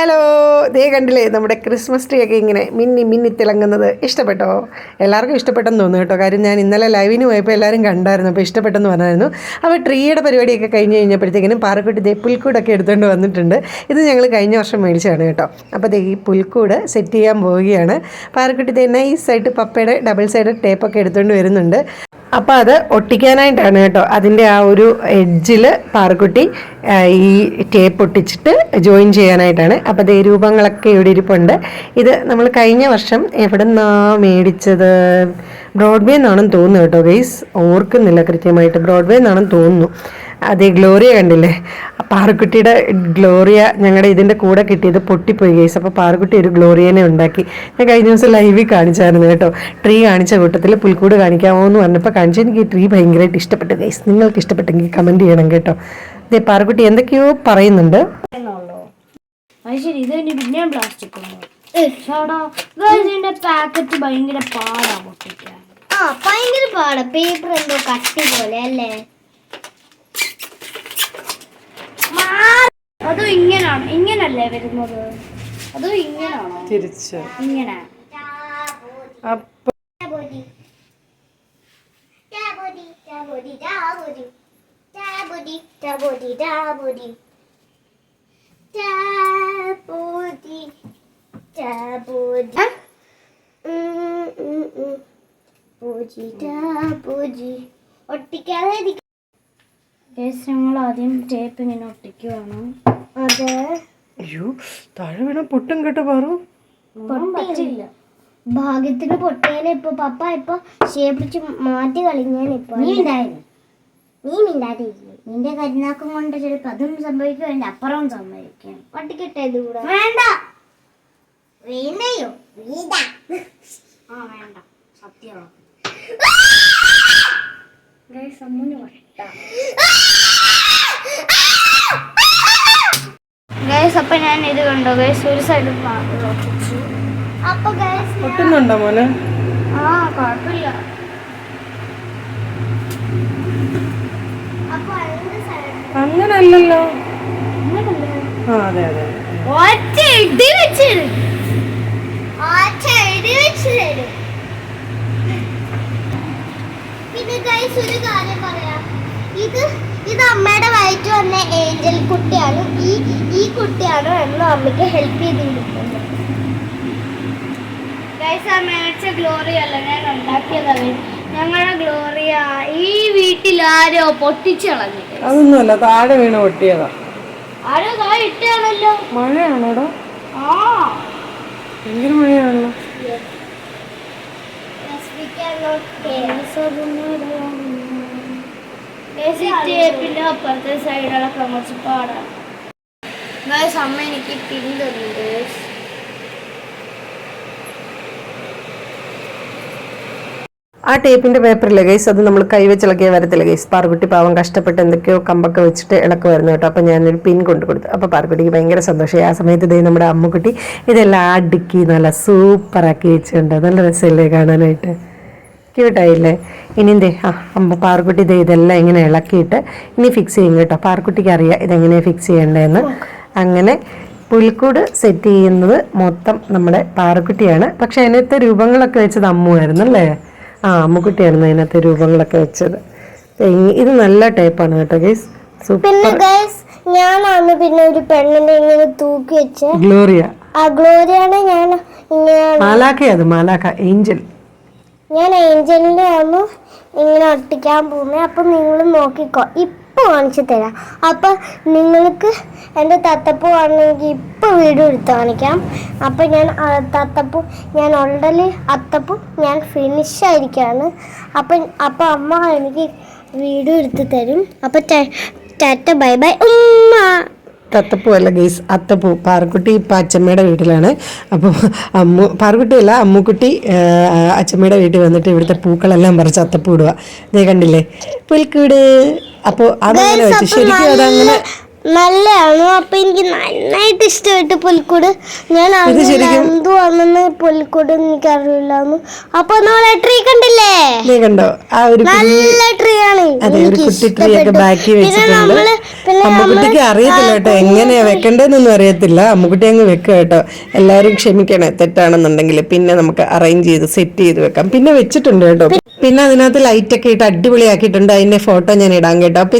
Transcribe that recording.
Hello ദേ കണ്ടില്ലേ നമ്മുടെ Christmas tree ഒക്കെ ഇങ്ങനെ മിന്നി മിന്നി തിളങ്ങുന്നത്. ഇഷ്ടപ്പെട്ടോ? എല്ലാവർക്കും ഇഷ്ടപ്പെട്ടെന്ന് തോന്നുന്നു കേട്ടോ. കാര്യം ഞാൻ ഇന്നലെ ലൈവിന് പോയപ്പോൾ എല്ലാവരും കണ്ടായിരുന്നു. അപ്പോൾ ഇഷ്ടപ്പെട്ടെന്ന് പറഞ്ഞായിരുന്നു. അപ്പോൾ ട്രീയുടെ പരിപാടിയൊക്കെ കഴിഞ്ഞ് കഴിഞ്ഞപ്പോഴത്തേക്കിനും പാറക്കുട്ടി ദേ പുൽക്കൂടൊക്കെ എടുത്തുകൊണ്ട് വന്നിട്ടുണ്ട്. ഇത് ഞങ്ങൾ കഴിഞ്ഞ വർഷം മേടിച്ചതാണ് കേട്ടോ. അപ്പോൾ ദേ ഈ പുൽക്കൂട് സെറ്റ് ചെയ്യാൻ പോവുകയാണ്. പാറക്കുട്ടി ദേ നൈസ് ആയിട്ട് പപ്പയുടെ ഡബിൾ സൈഡ് ടേപ്പൊക്കെ എടുത്തുകൊണ്ട് വരുന്നുണ്ട്. അപ്പോൾ അത് ഒട്ടിക്കാനായിട്ടാണ് കേട്ടോ. അതിന്റെ ആ ഒരു എഡ്ജിൽ പാറക്കുട്ടി ഈ ടേപ്പ് ഒട്ടിച്ചിട്ട് ജോയിൻ ചെയ്യാനായിട്ടാണ്. അപ്പോൾ ദേ രൂപങ്ങളൊക്കെ ഇവിടെ ഇരിപ്പുണ്ട്. ഇത് നമ്മൾ കഴിഞ്ഞ വർഷം എവിടെ നിന്നാ മേടിച്ചത്? ബ്രോഡ്വേ എന്നാണെന്ന് തോന്നുന്നു കേട്ടോ ഗൈസ്. ഓർക്കുന്നില്ല കൃത്യമായിട്ട്. ബ്രോഡ്വേ എന്നാണെന്ന് തോന്നുന്നു. അതെ ഗ്ലോറിയ കണ്ടില്ലേ? പാറുക്കുട്ടിയുടെ ഗ്ലോറിയ ഞങ്ങളുടെ ഇതിന്റെ കൂടെ കിട്ടിയത് പൊട്ടിപ്പോയി കേസ് അപ്പോൾ പാറക്കുട്ടി ഒരു ഗ്ലോറിയനെ ഉണ്ടാക്കി. ഞാൻ കഴിഞ്ഞ ദിവസം ലൈവിൽ കാണിച്ചായിരുന്നു കേട്ടോ. ട്രീ കാണിച്ച കൂട്ടത്തിൽ പുൽക്കൂട് കാണിക്കാമോ എന്ന് പറഞ്ഞപ്പോൾ കാണിച്ചു. എനിക്ക് ഈ ട്രീ ഭയങ്കരമായിട്ട് ഇഷ്ടപ്പെട്ടു കേസ് നിങ്ങൾക്ക് ഇഷ്ടപ്പെട്ടെങ്കിൽ കമന്റ് ചെയ്യണം കേട്ടോ. ഇതേ പാറക്കുട്ടി എന്തൊക്കെയോ പറയുന്നുണ്ട്. പാക്കറ്റ് ഭയങ്കര പാടാ പൊട്ടിക്കാൻ. ആ ഭയങ്കര പാടാ. പേപ്പർ എന്തോ കട്ടി പോലെ അല്ലേ? അതും ഇങ്ങനാണ്? ഇങ്ങനല്ലേ വരുന്നത്? അതും ഇങ്ങനാണോ? തിരിച്ച്. ഇങ്ങനെ. അപ്പം ഒട്ടിക്കാതെ ഞങ്ങൾ ആദ്യം ടേപ്പ് ഇങ്ങനെ ഒട്ടിക്കുവാണ്. അതെ. അയ്യോ താഴെ വീണ പൊട്ടും കേട്ടോ പാറു. പറ്റില്ല. ഭാഗ്യത്തിന് പൊട്ടേനെ ഇപ്പൊ പപ്പ ഇപ്പൊ ഷേപ്പിച്ച് മാറ്റി കളിഞ്ഞാൻ ഇപ്പൊ. നീ ഉണ്ടായിരുന്നു നീ മിണ്ടാതിരിക്കും. നിന്റെ കരുനാക്കം കൊണ്ട് ചിലപ്പോ അതും സംഭവിക്കും അതിന്റെ അപ്പുറവും സംഭവിക്കും. പൊട്ടിക്കട്ടെ ഇത് കൂടെ. വേണ്ട. വേണ്ടയോ വേണ്ട ആ വേണ്ട. സത്യമാണ് സമ്മൂന്ന് അമ്മൂന് വട്ട ഗൈസ് അപ്പൊ ഞാൻ ഇത് കണ്ടോ ഗൈസ് ഒരു സൈഡ് ഒട്ടിച്ചു അപ്പൊ guys, പൊട്ടുന്നുണ്ടോ മോനെ? ആ കുഴപ്പമില്ല അങ്ങനല്ലല്ലോ. അങ്ങനല്ലേ ആ അതെ അതെ ഒറ്റ ഇടി വെച്ചിരുന്നു ആ ചെടി വെച്ച് തരും. പിന്നെ ഗൈസ് ഒരു കാര്യം പറയാം. ഇത് ഇത് അമ്മയുടെ വയറ്റ് വന്ന ഏഞ്ചൽ കുട്ടിയാണ്. ഈ ഈ കുട്ടിയാണ് എന്നും അമ്മയ്ക്ക് ഹെൽപ്പ് ചെയ്തിട്ടുണ്ട് മേടിച്ച ഗ്ലോറി അല്ല ഞാൻ ഉണ്ടാക്കിയതാണ് ഞങ്ങളുടെ ഗ്ലോറിയ ഈ വീട്ടിൽ ആരോ പൊട്ടിച്ചു കളഞ്ഞു. അതൊന്നുമല്ല താഴെ വീണ് പൊട്ടിയതാ. ആരോ ഇട്ടാണല്ലോ മഴയാണോടോ? ആ. ഭയങ്കര മഴയാണല്ലോ. ടേപ്പിന്റെ അപ്പുറത്തെ സൈഡുകളൊക്കെ കുറച്ച് പാടാണ് ഗൈസ് അമ്മ എനിക്ക് പിൻ തന്നു ഗൈസ് ആ ടേപ്പിന്റെ പേപ്പറില്ല ഗൈസ് അത് നമ്മൾ കൈവച്ച് ഇളക്കിയ വരത്തില്ല ഗൈസ് പാർക്കുട്ടി പാവം കഷ്ടപ്പെട്ട് എന്തൊക്കെയോ കമ്പൊക്കെ വെച്ചിട്ട് ഇളക്ക് ഇളക്കുമായിരുന്നു കേട്ടോ. അപ്പം ഞാനൊരു പിൻ കൊണ്ടു കൊടുത്തു. അപ്പോൾ പാർക്കുട്ടിക്ക് ഭയങ്കര സന്തോഷമായി ആ സമയത്ത് ഇതേ നമ്മുടെ അമ്മുക്കുട്ടി ഇതെല്ലാം അടുക്കി നല്ല സൂപ്പറാക്കി വെച്ചിട്ടുണ്ട്. നല്ല രസമല്ലേ കാണാനായിട്ട്? ക്യൂട്ടായില്ലേ ഇനി എന്തേ? ആ അമ്മ പാർക്കുട്ടി ഇതേ ഇതെല്ലാം ഇങ്ങനെ ഇളക്കിയിട്ട് ഇനി ഫിക്സ് ചെയ്യും കേട്ടോ. പാർക്കുട്ടിക്ക് അറിയാം ഇതെങ്ങനെയാണ് ഫിക്സ് ചെയ്യേണ്ടതെന്ന്. അങ്ങനെ പുൽക്കൂട് സെറ്റ് ചെയ്യുന്നത് മൊത്തം നമ്മുടെ പാറക്കുട്ടിയാണ്. പക്ഷെ അതിനകത്തെ രൂപങ്ങളൊക്കെ വെച്ചത് അമ്മുവായിരുന്നു അല്ലേ? ആ അമ്മുക്കുട്ടിയായിരുന്നു അതിനകത്തെ രൂപങ്ങളൊക്കെ വെച്ചത്. ഇത് നല്ല ടൈപ്പാണ് കേട്ടോ ഗൈസ് സൂപ്പർ ഞാനാണ് പിന്നെ ഒരു പെണ്ണിനെ ഇങ്ങനെ തൂക്കി വെച്ച. ഗ്ലോറിയ. ആ ഗ്ലോറിയാണ് ഞാൻ മാലാഖ അത് മാലാഖ ഏഞ്ചൽ. ഞാൻ ഏഞ്ചലിന്റെ ഒന്ന് ഇങ്ങനെ ഒട്ടിക്കാൻ പോകുന്നത് അപ്പം നിങ്ങൾ നോക്കിക്കോ. ഇപ്പൊ കാണിച്ചു തരാം. അപ്പം നിങ്ങൾക്ക് എന്റെ തത്തപ്പൂ ആണെങ്കിൽ ഇപ്പം വീഡിയോ എടുത്ത് കാണിക്കാം. അപ്പം ഞാൻ തത്തപ്പൂ ഞാൻ ഓൾറെഡി അത്തപ്പൂ ഞാൻ ഫിനിഷ് ആയിരിക്കുകയാണ് അപ്പം അപ്പം അമ്മ എനിക്ക് വീഡിയോ എടുത്ത് തരും. അപ്പം ടാറ്റ ബൈ ബൈ ഉമ്മ. തത്തപ്പൂ അല്ല ഗെയ്സ് അത്തപ്പൂ പാറക്കുട്ടി ഇപ്പം അച്ചമ്മയുടെ വീട്ടിലാണ്. അപ്പോൾ അമ്മു പാറക്കുട്ടി അല്ല അമ്മുക്കുട്ടി അച്ചമ്മയുടെ വീട്ടിൽ വന്നിട്ട് ഇവിടുത്തെ പൂക്കളെല്ലാം പറിച്ച് അത്തപ്പൂ ഇടുക ഇതേ കണ്ടില്ലേ? പുൽക്കൂട്. അപ്പോൾ അതങ്ങനെ വെച്ചു ശരിക്കും അതങ്ങനെ നല്ലതാണ്. അപ്പൊ എനിക്ക് നന്നായിട്ട് ഇഷ്ടപ്പെട്ടു പുൽക്കൂട്. ഞാൻ എന്തുവാണെന്ന് പുൽക്കൂട് എനിക്ക് അറിയില്ലാന്ന് അപ്പൊ നമ്മളെ ട്രീ കണ്ടില്ലേ? കണ്ടോ? ആ ഒരു നല്ല ട്രീ ആണ്. പിന്നെ വെച്ചിട്ടുണ്ട്. നമ്മൾ അമ്മുക്കുട്ടിക്ക് അറിയത്തില്ല കേട്ടോ എങ്ങനെയാ വെക്കണ്ടെന്നൊന്നും അറിയത്തില്ല. അമ്മുക്കുട്ടി അങ്ങ് വെക്കുക കേട്ടോ. എല്ലാവരും ക്ഷമിക്കണേ തെറ്റാണെന്നുണ്ടെങ്കിൽ പിന്നെ നമുക്ക് അറേഞ്ച് ചെയ്ത് സെറ്റ് ചെയ്ത് വെക്കാം. പിന്നെ വെച്ചിട്ടുണ്ട് കേട്ടോ. പിന്നെ അതിനകത്ത് ലൈറ്റ് ഒക്കെ ഇട്ട് അടിപൊളിയാക്കിയിട്ടുണ്ട്. അതിന്റെ ഫോട്ടോ ഞാൻ ഇടാൻ കേട്ടോ. അപ്പൊ